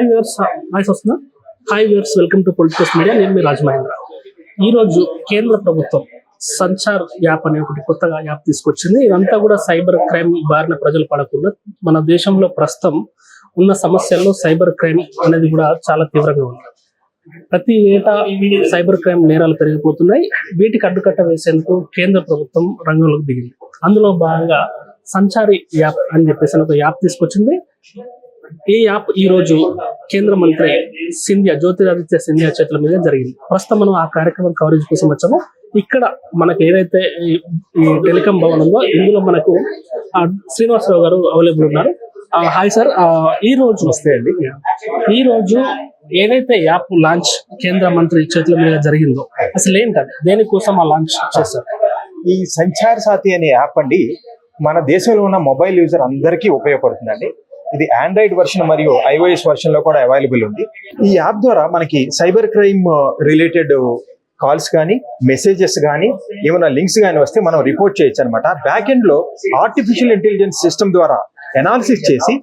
Hi viewers voice వస్తుందా? Hi viewers welcome to politicals media నేను మీ రాజమహేంద్ర. ఈరోజు కేంద్ర ప్రభుత్వం సంచార్ యాప్ అనే ఒకటి కొత్తగా యాప్ తీసుకొచ్చింది. ఇదంతా కూడా సైబర్ క్రైమ్ బారిన ప్రజలు పడకుండా మన దేశంలో ప్రస్తుతం ఉన్న సమస్యల్లో సైబర్ క్రైమ్ అనేది కూడా చాలా తీవ్రంగా ఉంది. ప్రతి ఏటా సైబర్ క్రైమ్ నేరాలు పెరిగిపోతున్నాయి. వీటికి అడ్డుకట్ట వేసేందుకు కేంద్ర ప్రభుత్వం రంగంలోకి దిగింది. అందులో భాగంగా సంచారి యాప్ అని చెప్పేసి ఒక యాప్ తీసుకొచ్చింది. ఈ యాప్ ఈ రోజు కేంద్ర మంత్రి సింధియా జ్యోతిరాదిత్య సింధియా చేతుల మీద జరిగింది. ప్రస్తుతం మనం ఆ కార్యక్రమం కవరేజ్ కోసం వచ్చాము. ఇక్కడ మనకు ఏదైతే ఈ టెలికాం భవన్ ఉందో ఇందులో మనకు శ్రీనివాసరావు గారు అవైలబుల్ ఉన్నారు. హాయ్ సార్ ఈ రోజు వస్తే అండి. ఈ రోజు ఏదైతే యాప్ లాంచ్ కేంద్ర మంత్రి చేతుల మీద జరిగిందో అసలు ఏంటది? దేనికోసం ఆ లాంచ్ చేశారు? ఈ సంచార్ సాతి అనే యాప్ అండి మన దేశంలో ఉన్న మొబైల్ యూజర్ అందరికీ ఉపయోగపడుతుందండి. ఇది ఆండ్రాయిడ్ వర్షన్ మరియు ఐఓఎస్ వర్షన్లో కూడా అవైలబుల్ ఉంది. ఈ యాప్ ద్వారా మనకి సైబర్ క్రైమ్ రిలేటెడ్ కాల్స్ కానీ మెసేజెస్ కానీ ఏమైనా లింక్స్ కానీ వస్తే మనం రిపోర్ట్ చేయొచ్చు అనమాట బ్యాక్ ఎండ్లో ఆర్టిఫిషియల్ ఇంటెలిజెన్స్ సిస్టమ్ ద్వారా ఎనాలిసిస్ చేసి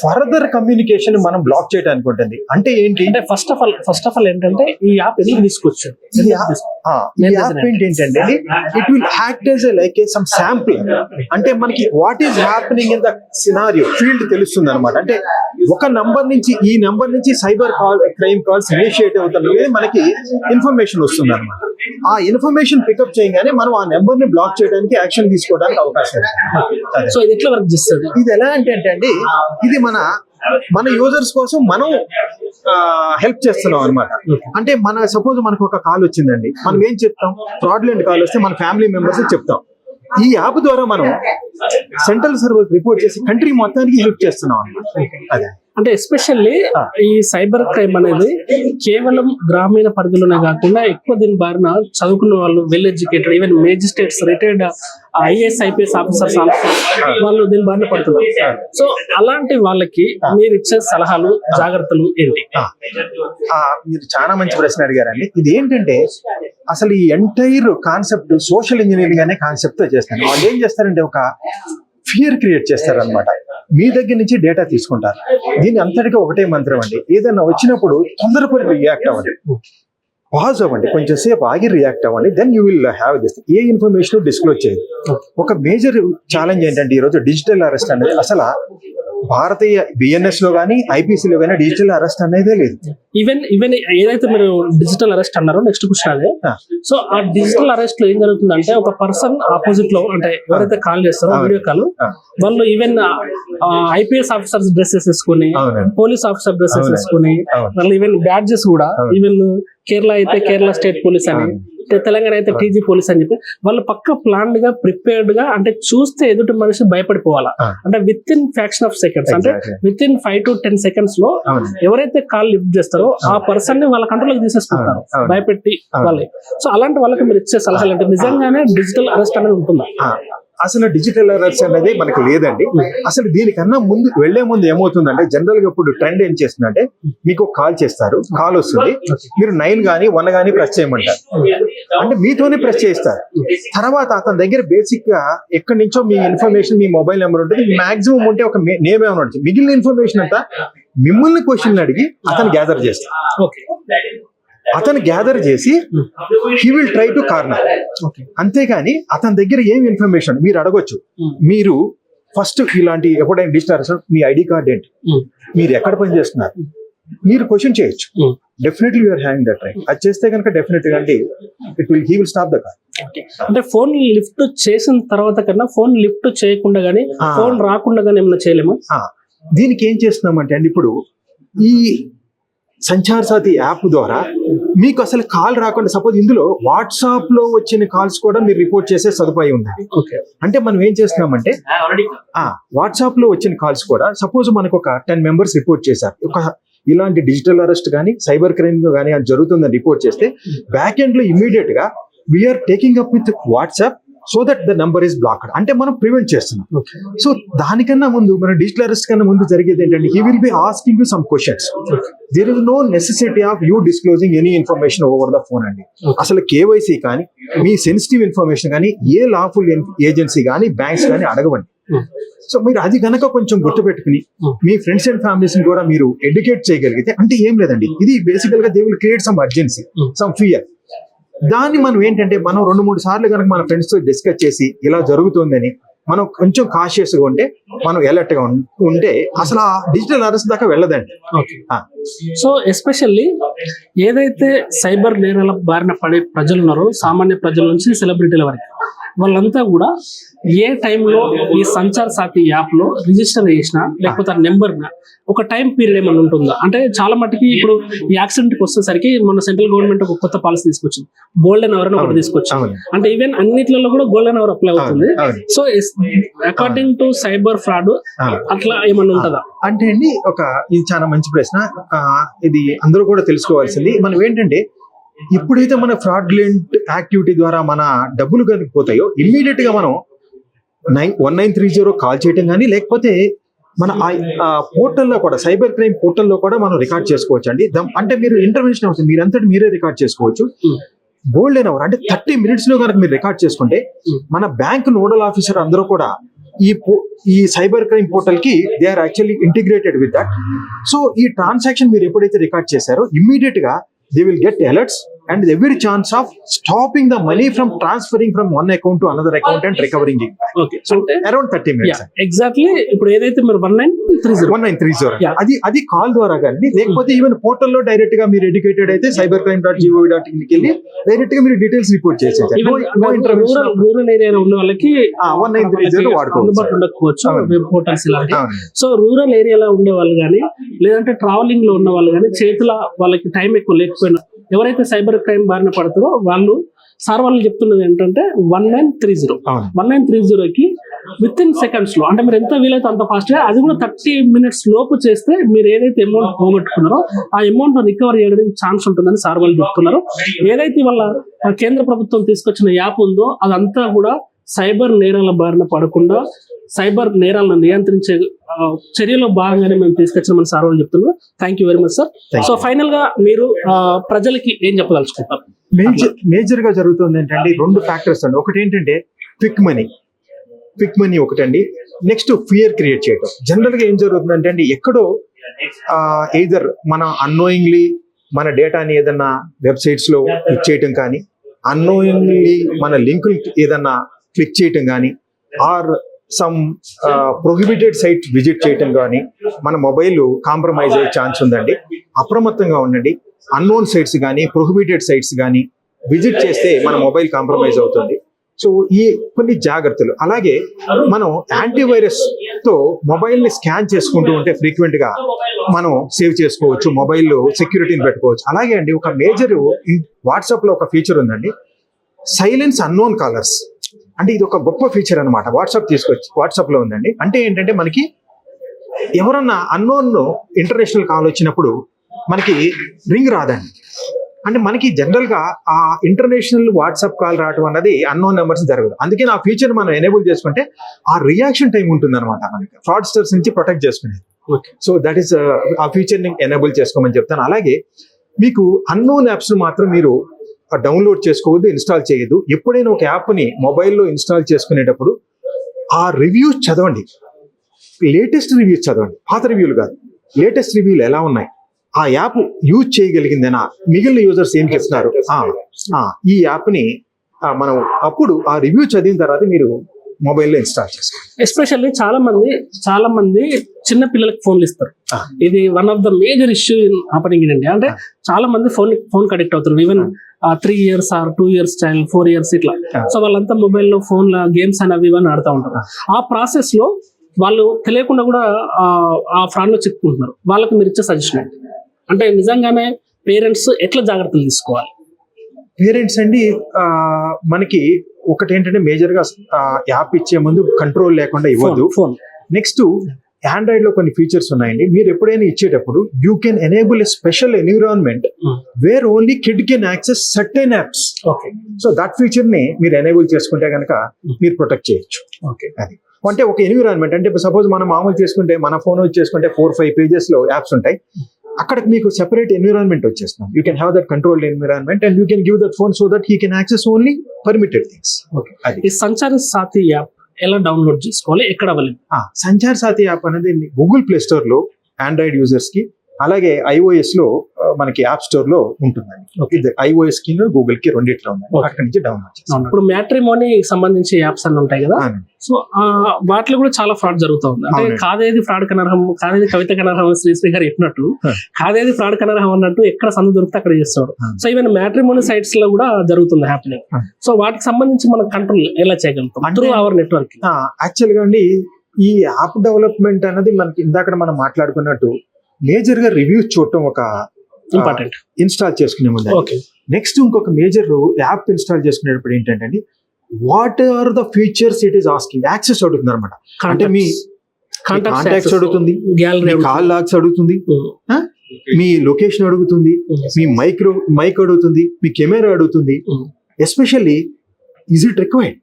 ఫర్దర్ కమ్యూనికేషన్ మనం బ్లాక్ చేయడానికి ఉంటుంది. అంటే ఏంటి? అంటే first of all first of all ఏంటంటే ఈ యాప్ ఎందుకు ఏంటి ఏంటంటే it will act as like a some sample అంటే మనకి what is happening in the scenario field తెలుస్తుంది అనమాట అంటే ఒక నంబర్ నుంచి ఈ నంబర్ నుంచి cyber call crime calls initiate అవుతున్నది మనకి ఇన్ఫర్మేషన్ వస్తుంది అనమాట ఆ ఇన్ఫర్మేషన్ పికప్ చేయగానే మనం ఆ నెంబర్ని బ్లాక్ చేయడానికి యాక్షన్ తీసుకోవడానికి అవకాశం. సో ఇది ఎట్లా వర్క్ చేస్తుంది? ఇది ఎలా అంటే అంటే అండి ఇది మన మన యూజర్స్ కోసం మనం హెల్ప్ చేస్తున్నాం అనమాట అంటే మన సపోజ్ మనకు ఒక కాల్ వచ్చిందండి. మనం ఏం చెప్తాం? ఫ్రాడ్లెంట్ కాల్ వస్తే మన ఫ్యామిలీ మెంబర్స్ చెప్తాం. ఈ యాప్ ద్వారా మనం సెంట్రల్ సర్వర్ రిపోర్ట్ చేసి కంట్రీ మొత్తానికి హెల్ప్ చేస్తున్నాం అనమాట అదే. అంటే ఎస్పెషల్లీ. ఈ సైబర్ క్రైమ్ అనేది కేవలం గ్రామీణ పరిధిలోనే కాకుండా ఎక్కువ దీని బారిన చదువుకున్న వాళ్ళు well educated even magistrates retired IAS IPS officers వాళ్ళు దీని బారిన పడుతున్నారు. సో అలాంటి వాళ్ళకి మీరు ఇచ్చే సలహాలు జాగ్రత్తలు ఏంటి? మీరు చాలా మంచి ప్రశ్న అడిగారండి. ఇది ఏంటంటే అసలు ఈ ఎంటైర్ కాన్సెప్ట్ సోషల్ ఇంజనీరింగ్ అనే కాన్సెప్ట్తో చేస్తాను వాళ్ళు ఏం చేస్తారంటే ఒక ఫియర్ క్రియేట్ చేస్తారనమాట మీ దగ్గర నుంచి డేటా తీసుకుంటారు. దీని అంతటిగా ఒకటే మంత్రం అండి. ఏదైనా వచ్చినప్పుడు తొందరపడి రియాక్ట్ అవ్వండి పాజ్ అవ్వండి కొంచెం సేపు ఆగి రియాక్ట్ అవ్వండి then you will have this a information disclose చేయదు. ఒక మేజర్ ఛాలెంజ్ ఏంటంటే ఈరోజు డిజిటల్ అరెస్ట్ అనేది అసలు భారతీయ బిఎన్ఎస్లో కానీ ఐపీసీలో కానీ డిజిటల్ అరెస్ట్ అనేదే లేదు ఈవెన్ ఈవెన్ ఏదైతే మీరు డిజిటల్ అరెస్ట్ అన్నారో నెక్స్ట్ క్వశ్చన్ అదే. సో ఆ డిజిటల్ అరెస్ట్లో ఏం జరుగుతుందంటే ఒక పర్సన్ ఆపోజిట్లో అంటే ఎవరైతే కాల్ చేస్తారో. Video call. వాళ్ళు ఈవెన్ ఐపీఎస్ ఆఫీసర్స్ డ్రెస్సెస్ వేసుకుని పోలీస్ ఆఫీసర్ డ్రెస్సెస్. వేసుకుని. వాళ్ళు ఈవెన్ బ్యాడ్జెస్ కూడా. ఈవెన్ కేరళ అయితే కేరళ స్టేట్ పోలీస్ అని తెలంగాణ అయితే టీజీ పోలీస్ అని చెప్పి వాళ్ళు పక్క ప్లాన్డ్గా ప్రిపేర్డ్గా అంటే చూస్తే ఎదుటి మనిషి భయపడిపోవాలా. అంటే within fraction of seconds అంటే. Within five to ten సెకండ్స్లో ఎవరైతే కాల్ లిఫ్ట్ చేస్తారో ఆ పర్సన్ని వాళ్ళ కంట్రోల్ తీసేసుకుంటారు. భయపెట్టి. వాళ్ళే. సో అలాంటి వాళ్ళకి మీరు ఇచ్చే సలహాలు అంటే నిజంగానే డిజిటల్ అరెస్ట్ అనేది ఉంటుందా? అసలు డిజిటల్ అలర్ట్స్ అనేది మనకి లేదండి. అసలు దీనికన్నా ముందు వెళ్ళే ముందు ఏమవుతుందంటే జనరల్గా ఇప్పుడు ట్రెండ్ ఏం చేస్తుందంటే మీకు కాల్ చేస్తారు. కాల్ వస్తుంది. మీరు నైన్ గానీ వన్ గానీ ప్రెస్ చేయమంటారు. అంటే మీతోనే ప్రెస్ చేస్తారు తర్వాత అతని దగ్గర బేసిక్గా ఎక్కడి నుంచో మీ ఇన్ఫర్మేషన్ మీ మొబైల్ నెంబర్ ఉంటుంది. మాక్సిమం ఉంటే ఒక నేమ్ ఏమైనా ఉంటుంది. మిగిలిన ఇన్ఫర్మేషన్ అంతా మిమ్మల్ని క్వశ్చన్ అడిగి అతను గ్యాదర్ చేస్తారు. అతను గ్యాదర్ చేసి he will try to corner okay అంతేగాని అతని దగ్గర ఏం ఇన్ఫర్మేషన్ మీరు అడగొచ్చు. మీరు ఫస్ట్ ఇలాంటి ఎప్పుడైనా డిజిటల్ మీ ఐడి కార్డ్ ఏంటి? మీరు ఎక్కడ పని చేస్తున్నారు? మీరు క్వశ్చన్ చేయొచ్చు. Definitely you're hang that right అది చేస్తే కనుక డెఫినెట్గా అంటే it will he will stop the car అంటే ఫోన్ లిఫ్ట్ చేసిన తర్వాత కన్నా ఫోన్ లిఫ్ట్ చేయకుండా గానీ. ఫోన్ రాకుండా గానీ ఏమైనా చేయలేమా? దీనికి ఏం చేస్తున్నామంటే అండి ఇప్పుడు ఈ సంచార్ సాతి యాప్ ద్వారా మీకు అసలు కాల్ రాకుండా సపోజ్ ఇందులో వాట్సాప్లో వచ్చిన కాల్స్ కూడా మీరు రిపోర్ట్ చేసే సదుపాయం ఉంది. ఓకే. అంటే మనం ఏం చేస్తున్నామంటే ఆ వాట్సాప్లో వచ్చిన కాల్స్ కూడా సపోజ్ మనకు ఒక టెన్ మెంబర్స్ రిపోర్ట్ చేశారు. ఒక ఇలాంటి డిజిటల్ అరెస్ట్ కానీ సైబర్ క్రైమ్ కానీ అది జరుగుతుందని రిపోర్ట్ చేస్తే బ్యాక్ ఎండ్లో ఇమీడియట్గా we're taking up with WhatsApp so that the number is blocked అంటే మనం ప్రివెంట్ చేస్తున్నాం. సో దానికన్నా ముందు మన డిజిటల్ అరెస్ట్ కన్నా ముందు జరిగేది ఏంటంటే he will be asking you some questions there is no necessity of you disclosing any information over the phone అండి. అసలు కేవైసీ కానీ మీ సెన్సిటివ్ ఇన్ఫర్మేషన్ కానీ ఏ లాఫుల్ ఏజెన్సీ కానీ బ్యాంక్స్ కానీ అడగవండి. Hmm. సో మీరు అది గనక కొంచెం గుర్తుపెట్టుకుని Hmm. మీ ఫ్రెండ్స్ అండ్ ఫ్యామిలీస్ కూడా మీరు ఎడ్యుకేట్ చేయగలిగితే అంటే ఏం లేదండి. ఇది బేసికల్గా they will create some urgency Hmm. Some fear దాన్ని మనం ఏంటంటే మనం రెండు మూడు సార్లు కనుక మన ఫ్రెండ్స్తో డిస్కస్ చేసి ఇలా జరుగుతుందని మనం కొంచెం కాషియస్గా ఉంటే మనం alert గా ఉం- ఉంటే అసలు ఆ డిజిటల్ అరెస్ట్ దాకా వెళ్ళదండి. సో ఎస్పెషల్లీ ఏదైతే సైబర్ నేరాల బారిన పడే ప్రజలు ఉన్నారో సామాన్య ప్రజల నుంచి సెలబ్రిటీల వరకు. వాళ్ళంతా కూడా ఏ టైంలో ఈ సంచార్ సాథి యాప్లో రిజిస్టర్ చేసినా లేకపోతే ఆ నెంబర్ ఒక టైం పీరియడ్ ఏమైనా ఉంటుందా? అంటే చాలా మటుకి ఇప్పుడు ఈ యాక్సిడెంట్కి వచ్చేసరికి మన సెంట్రల్ గవర్నమెంట్ ఒక కొత్త పాలసీ తీసుకొచ్చింది. గోల్డెన్ అవర్ అని ఒకటి తీసుకొచ్చింది. అంటే ఈవెన్ అన్నిట్లలో కూడా గోల్డెన్ అవర్ అప్లై అవుతుంది. So according to cyber fraud. అట్లా ఏమన్నా ఉంటుందా? అంటే అండి ఒక ఇది చాలా మంచి ప్రశ్న. ఇది అందరూ కూడా తెలుసుకోవాల్సింది. మనం ఏంటంటే ఎప్పుడైతే మన ఫ్రాడ్లెంట్ యాక్టివిటీ ద్వారా మన డబ్బులు కనుక పోతాయో ఇమ్మీడియట్గా మనం nine one nine three zero call చేయటం కానీ లేకపోతే మన ఆ పోర్టల్లో కూడా సైబర్ క్రైమ్ పోర్టల్లో కూడా మనం రికార్డ్ చేసుకోవచ్చు అండి అంటే మీరు ఇంటర్వెన్షన్ అవుతుంది మీరంతటి మీరే రికార్డ్ చేసుకోవచ్చు. గోల్డెన్ అవర్ అంటే థర్టీ మినిట్స్లో కనుక మీరు రికార్డ్ చేసుకుంటే. మన బ్యాంక్ నోడల్ ఆఫీసర్ అందరూ కూడా ఈ పో- ఈ cyber crime పోర్టల్కి they are actually integrated with that so ఈ ట్రాన్సాక్షన్ మీరు ఎప్పుడైతే రికార్డ్ చేశారో ఇమ్మీడియట్గా they will get alerts and every chance of stopping the money from transferring from one account to another account and recovering okay so around thirty minutes exactly ఇప్పుడు ఏదైతే మీరు one nine three zero one nine three zero. అది అది call ద్వారా కానీ లేకపోతే even పోర్టల్లో డైరెక్ట్గా మీరు ఎడ్యుకేటెడ్ అయితే cyber crime dot GO dot in వెళ్ళి డైరెక్ట్గా మీరు డీటెయిల్స్ రిపోర్ట్ చేసేది రూరల్ రూరల్ ఏరియాలో ఉన్న వాళ్ళకి వన్ నైన్ త్రీ జీరో వాడుకోవచ్చు. పోర్టల్స్. సో రూరల్ ఏరియాలో ఉండే వాళ్ళు కానీ లేదంటే ట్రావెలింగ్లో ఉన్న వాళ్ళు కానీ చేతుల వాళ్ళకి టైం ఎక్కువ లేకపోయినా ఎవరైతే సైబర్ క్రైమ్ బారిన పడతారో వాళ్ళు సార్ వాళ్ళు చెప్తున్నది ఏంటంటే one nine three zero one nine three జీరోకి విత్ ఇన్ సెకండ్స్లో అంటే మీరు ఎంత వీలైతే అంత ఫాస్ట్గా అది కూడా థర్టీ మినిట్స్ లోపు చేస్తే మీరు ఏదైతే అమౌంట్ పోగొట్టుకున్నారో ఆ అమౌంట్ రికవర్ చేయడానికి ఛాన్స్ ఉంటుందని సార్ వాళ్ళు చెప్తున్నారు. ఏదైతే వాళ్ళ కేంద్ర ప్రభుత్వం తీసుకొచ్చిన యాప్ ఉందో అదంతా కూడా సైబర్ నేరాల బారిన పడకుండా సైబర్ నేరాలను నియంత్రించే చర్యలో భాగంగానే మేము తీసుకొచ్చిన సార్ వాళ్ళు చెప్తున్నారు. Thank you very much sir so ఫైనల్గా మీరు ప్రజలకి ఏం చెప్పదలుచుకుంటారు? మేజర్ మేజర్గా జరుగుతుంది ఏంటంటే రెండు ఫ్యాక్టర్స్ అండి. ఒకటి ఏంటంటే క్విక్ మనీ క్విక్ మనీ ఒకటండి. నెక్స్ట్ ఫియర్ క్రియేట్ చేయడం జనరల్గా ఏం జరుగుతుందంటే అండి ఎక్కడో ఎయిదర్ మన అన్నోయింగ్లీ మన డేటాని ఏదన్నా వెబ్సైట్స్లో క్లిక్ చేయటం కానీ అన్నోయింగ్లీ మన లింకులు ఏదన్నా క్లిక్ చేయటం కానీ or some prohibited site visit చేయటం కానీ మన మొబైల్ కాంప్రమైజ్ అయ్యే ఛాన్స్ ఉందండి. అప్రమత్తంగా ఉండండి. అన్నోన్ సైట్స్ కానీ ప్రొహిబిటెడ్ సైట్స్ కానీ విజిట్ చేస్తే మన మొబైల్ కాంప్రమైజ్ అవుతుంది. సో ఈ కొన్ని జాగ్రత్తలు. అలాగే మనం యాంటీవైరస్తో మొబైల్ని స్కాన్ చేసుకుంటూ ఉంటే ఫ్రీక్వెంట్గా మనం సేవ్ చేసుకోవచ్చు. మొబైల్లో సెక్యూరిటీని పెట్టుకోవచ్చు. అలాగే అండి ఒక మేజర్ వాట్సాప్లో ఒక ఫీచర్ ఉందండి. సైలెన్స్ అన్నోన్ కాలర్స్ అంటే ఇది ఒక గొప్ప ఫీచర్ అన్నమాట. వాట్సాప్ తీసుకొచ్చి వాట్సాప్లో ఉందండి. అంటే ఏంటంటే మనకి ఎవరన్నా అన్నోన్ ఇంటర్నేషనల్ కాల్ వచ్చినప్పుడు మనకి రింగ్ రాదండి. అంటే మనకి జనరల్గా ఆ ఇంటర్నేషనల్ వాట్సాప్ కాల్ రావడం అన్నది అన్నోన్ నెంబర్స్ జరగదు. అందుకే ఆ ఫీచర్ మనం ఎనేబుల్ చేసుకుంటే ఆ రియాక్షన్ టైం ఉంటుంది అనమాట మనకి. ఫ్రాడ్స్టర్స్ నుంచి ప్రొటెక్ట్ చేసుకునేది. ఓకే సో దట్ ఈస్ ఆ ఫీచర్ని ఎనేబుల్ చేసుకోమని చెప్తాను. అలాగే మీకు అన్నోన్ యాప్స్ మాత్రం మీరు డౌన్లోడ్ చేసుకోవద్దు ఇన్స్టాల్ చేయొద్దు. ఎప్పుడైనా ఒక యాప్ని మొబైల్లో ఇన్స్టాల్ చేసుకునేటప్పుడు ఆ రివ్యూస్ చదవండి. లేటెస్ట్ రివ్యూస్ చదవండి. పాత రివ్యూలు కాదు. లేటెస్ట్ రివ్యూలు ఎలా ఉన్నాయి? ఆ యాప్ యూజ్ చేయగలిగిందేనా? మిగిలిన యూజర్స్ ఏం చేస్తున్నారు ఈ యాప్ని మనం అప్పుడు ఆ రివ్యూ చదివిన తర్వాత మీరు మొబైల్లో ఇన్స్టాల్ చేసుకోండి. ఎస్పెషల్లీ చాలా మంది చాలా మంది చిన్న పిల్లలకి ఫోన్లు ఇస్తారు. ఇది one of the major issue in India అంటే చాలా మంది ఫోన్ ఫోన్ అడిక్ట్ అవుతారు. Even three years or two years child four years ఇట్లా. సో వాళ్ళంతా మొబైల్లో ఫోన్ గేమ్స్ అనేవి ఇవన్నీ ఆడుతూ ఉంటారు. ఆ. ప్రాసెస్లో వాళ్ళు తెలియకుండా కూడా ఆ- ఆ ఫ్రాడ్లో చిక్కుకుంటున్నారు. వాళ్ళకి మీరు ఇచ్చే సజెషన్ ఏంటి? అంటే నిజంగానే పేరెంట్స్ ఎట్లా జాగ్రత్తలు తీసుకోవాలి? పేరెంట్స్ అండి మనకి ఒకటి ఏంటంటే మేజర్గా యాప్ ఇచ్చే ముందు కంట్రోల్ లేకుండా ఇవ్వద్దు. ఫోన్ నెక్స్ట్ ఆండ్రాయిడ్లో కొన్ని ఫీచర్స్ ఉన్నాయండి. మీరు ఎప్పుడైనా ఇచ్చేటప్పుడు you can enable a special environment Hmm. Where only kid can access certain apps okay so that ఫీచర్ని మీరు ఎనేబుల్ చేసుకుంటే కనుక మీరు ప్రొటెక్ట్ చేయొచ్చు. ఓకే అది. అంటే ఒక ఎన్విరాన్మెంట్ అంటే సపోజ్ మనం మామూలు చేసుకుంటే మన ఫోన్ చేసుకుంటే ఫోర్ ఫైవ్ పేజెస్లో యాప్స్ ఉంటాయి. అక్కడ మీకు సెపరేట్ ఎన్విరాన్మెంట్ వచ్చేస్తున్నాం you can have that controlled environment and you can give that phone so that he can access only permitted things ఈ సంచార సాథి యాప్ ఎలా డౌన్లోడ్ చేసుకోవాలి? ఎక్కడ అవైలబుల్? ఆ, సంచార్ సాథి యాప్ అనేది గూగుల్ ప్లే స్టోర్లో ఆండ్రాయిడ్ యూజర్స్కి అలాగే ఐఓఎస్లో మనకి యాప్ స్టోర్లో ఉంటుందండి. ఇది ఐఓఎస్కి గూగుల్కి రెండిట్లో ఉంది Okay. అక్కడి నుంచి డౌన్లోడ్ చేసుకోండి ఇప్పుడు మ్యాట్రిమోనీ సంబంధించి యాప్స్ అన్ని ఉంటాయి కదా సో వాటిలో కూడా చాలా ఫ్రాడ్ జరుగుతూ ఉంది అంటే. కాదేది ఫ్రాడ్ కనర్హం కాదేది కవిత కనర్హం శ్రీశ్రీ గారు చెప్పినట్టు. కాదేది ఫ్రాడ్ కనర్హం అన్నట్టు ఎక్కడ సందు దొరికితే అక్కడ చేస్తాడు. సో ఈవెన్ మ్యాట్రిమోనీ సైట్స్లో కూడా జరుగుతుంది హ్యాపెనింగ్. సో వాటికి సంబంధించి మనం కంట్రోల్ ఎలా చేయగలుగుతాం త్రూ అవర్ నెట్వర్క్ యాక్చువల్గా అండి ఈ యాప్ డెవలప్మెంట్ అనేది మనకి ఇందాక మనం మాట్లాడుకున్నట్టు మేజర్గా రివ్యూస్ చూడటం ఒక ఇంపార్టెంట్. ఇన్స్టాల్ చేసుకునే ముందు నెక్స్ట్ ఇంకొక మేజర్ యాప్ ఇన్స్టాల్ చేసుకునేటప్పుడు ఏంటంటే what are the features it is asking? Access అడుగుతుంది అనమాట అంటే మీ కాంటాక్ట్స్ అడుగుతుంది కాల్ లాగ్స్ అడుగుతుంది మీ లొకేషన్ అడుగుతుంది మీ మైక్రో మైక్ అడుగుతుంది మీ కెమెరా అడుగుతుంది. Mm. Especially is it required.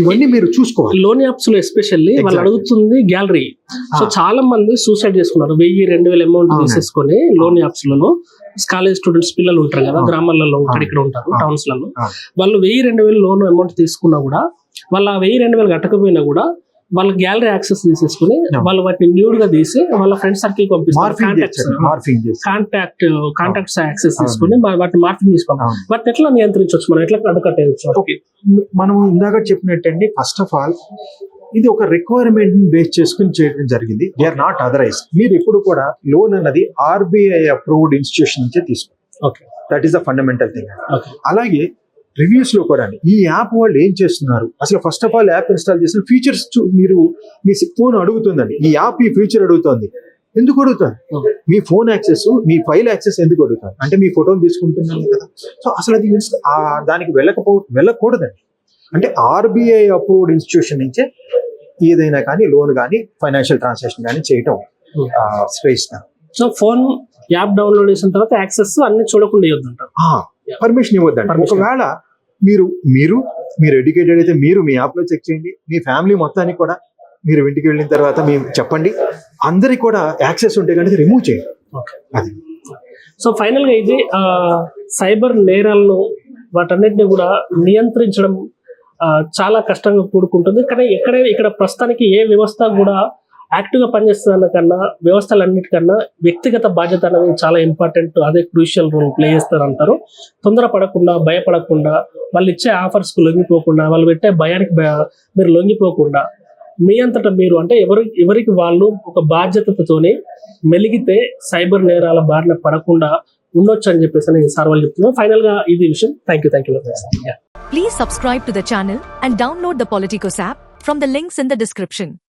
ఇవన్నీ మీరు చూసుకోవాలి లోన్ యాప్స్లో ఎస్పెషల్లీ వాళ్ళు. అడుగుతుంది గ్యాలరీ సో Ah. చాలా మంది సూసైడ్ చేసుకున్నారు వెయ్యి రెండు వేల అమౌంట్. తీసేసుకొని లోన్ యాప్స్లలో కాలేజ్ స్టూడెంట్స్ పిల్లలు ఉంటారు కదా Ah. గ్రామాలలో Ah. ఇక్కడ ఉంటారు Ah. టౌన్స్లలో Ah. వాళ్ళు వెయ్యి రెండు వేలు లోన్ అమౌంట్ తీసుకున్నా కూడా వాళ్ళ ఆ వెయ్యి రెండు వేలు కట్టకపోయినా కూడా వాళ్ళ గ్యాలరీ యాక్సెస్ తీసేసుకుని. వాళ్ళు వాటిని న్యూడ్గా తీసి వాళ్ళ ఫ్రెండ్ సర్కిల్ పంపిస్తారు. Contact contacts access. తీసుకుని వాటిని మార్పింగ్ తీసుకోవాలి. వాటిని ఎట్లా నియంత్రించవచ్చు మనం? ఎట్లా అడ్డుకట్టేయచ్చు ఓకే మనం ఇందాక చెప్పినట్టండి ఫస్ట్ ఆఫ్ ఆల్ ఇది ఒక రిక్వైర్మెంట్ బేస్ చేసుకుని చేయడం జరిగింది. దే ఆర్ నాట్ అదర్వైజ్ మీరు ఎప్పుడు కూడా లోన్ అన్నది ఆర్బీఐ అప్రూవ్డ్ ఇన్స్టిట్యూషన్ నుంచే తీసుకోండి. Okay that is the fundamental thing అలాగే రివ్యూస్లో కూడా ఈ యాప్ వాళ్ళు ఏం చేస్తున్నారు? అసలు first of all app install చేసిన ఫీచర్స్ మీరు మీ ఫోన్ అడుగుతుందండి. ఈ యాప్ ఈ ఫీచర్ అడుగుతుంది. ఎందుకు Okay. మీ ఫోన్ యాక్సెస్ మీ ఫైల్ యాక్సెస్ ఎందుకు అడుగుతారు? అంటే మీ ఫోటోలు తీసుకుంటున్నాను కదా. సో అసలు అది దానికి వెళ్ళకపో వెళ్ళకూడదండి. అంటే ఆర్బీఐ అప్రూవ్డ్ ఇన్స్టిట్యూషన్ నుంచే ఏదైనా కానీ లోన్ కానీ ఫైనాన్షియల్ ట్రాన్సాక్షన్ కానీ చేయటం శ్రేష్ట సో ఫోన్ యాప్ డౌన్లోడ్ చేసిన తర్వాత యాక్సెస్ అన్ని చూడకుండా ఇవ్వద్దు పర్మిషన్ ఇవ్వద్దండి. ఒకవేళ మీరు మీరు మీరు ఎడ్యుకేటెడ్ అయితే మీరు మీ యాప్లో చెక్ చేయండి. మీ ఫ్యామిలీ మొత్తానికి కూడా మీరు ఇంటికి వెళ్ళిన తర్వాత మేము చెప్పండి. అందరికి కూడా యాక్సెస్ ఉంటే కనుక రిమూవ్ చేయండి. ఓకే అది. సో ఫైనల్గా ఇది సైబర్ నేరాలను వాటన్నిటిని కూడా నియంత్రించడం చాలా కష్టంగా కూడుకుంటుంది. కానీ ఎక్కడ ఇక్కడ ప్రస్తుతానికి ఏ వ్యవస్థ కూడా యాక్టివ్గా పనిచేస్తున్న కన్నా వ్యవస్థలన్నిటికన్నా వ్యక్తిగత బాధ్యత అనేది చాలా ఇంపార్టెంట్ అదే క్రూషియల్ రోల్ ప్లే చేస్తారు అంటారు తొందర పడకుండా భయపడకుండా వాళ్ళు ఇచ్చే ఆఫర్స్కు లొంగిపోకుండా వాళ్ళు పెట్టే భయానికి మీరు లొంగిపోకుండా మీ అంతటా మీరు అంటే ఎవరి ఎవరికి వాళ్ళు ఒక బాధ్యతతోనే మెలిగితే సైబర్ నేరాల బారిన పడకుండా ఉండొచ్చు అని చెప్పేసి నేను సార్ వాళ్ళు చెప్తున్నాను ఫైనల్గా ఇది విషయం. Thank you thank you please subscribe to the channel and download the Politicos app from the links in the description